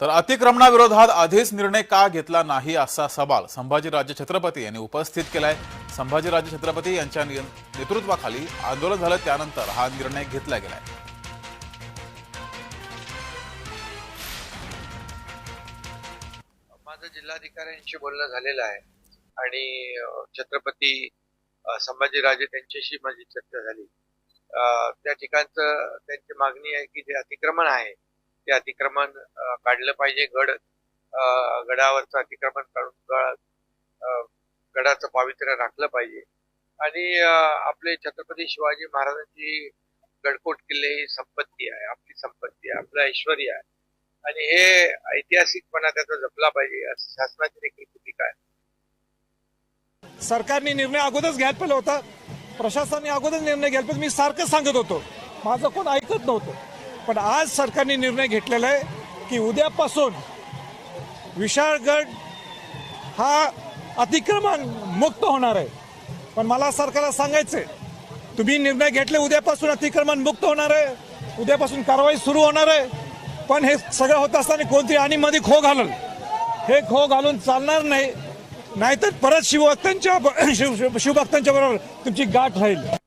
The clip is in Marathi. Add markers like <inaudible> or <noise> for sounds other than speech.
तर अतिक्रमणाविरोधात आधीच निर्णय का घेतला नाही असा सवाल संभाजीराजे छत्रपती यांनी उपस्थित केलाय. संभाजीराजे छत्रपती यांच्या नेतृत्वाखाली आंदोलन झालं त्यानंतर हा निर्णय घेतला गेलाय. माझं जिल्हाधिकाऱ्यांशी बोलणं झालेलं आहे आणि छत्रपती संभाजीराजे त्यांच्याशी माझी चर्चा झाली. त्या ठिकाणचं त्यांची मागणी आहे की जे अतिक्रमण आहे ते अतिक्रमण काढलं पाहिजे. गड गडावरचं अतिक्रमण काढून गड गडाचं पावित्र्य राखलं पाहिजे. आणि आपले छत्रपती शिवाजी महाराजांची गडकोट किल्ले ही संपत्ती आहे. आपली संपत्ती आहे. आपलं ऐश्वर आहे. आणि हे ऐतिहासिकपणा त्याचा जपला पाहिजे. असं शासनाची देखील भूमिका आहे. सरकारने निर्णय अगोदरच घ्यायला पाहिजे होता. प्रशासनाने अगोदर निर्णय घ्यायला पाहिजे. मी सारखं सांगत होतो. माझं कोण ऐकत नव्हतं. पण आज सरकारने निर्णय घेतलेला आहे की उद्यापासून विशाळगड हा अतिक्रमण मुक्त होणार आहे. पण मला सरकारला सांगायचंय तुम्ही निर्णय घेतले उद्यापासून अतिक्रमण मुक्त होणार आहे उद्यापासून कारवाई सुरू होणार आहे पण हे सगळं होत असताना कोणतरी आणि मध्ये खो घालल. हे खो घालून चालणार नाही नाहीतर परत शिवभक्तांच्या <coughs> शिव- शिवभक्तांच्या बरोबर तुमची गाठ राहील.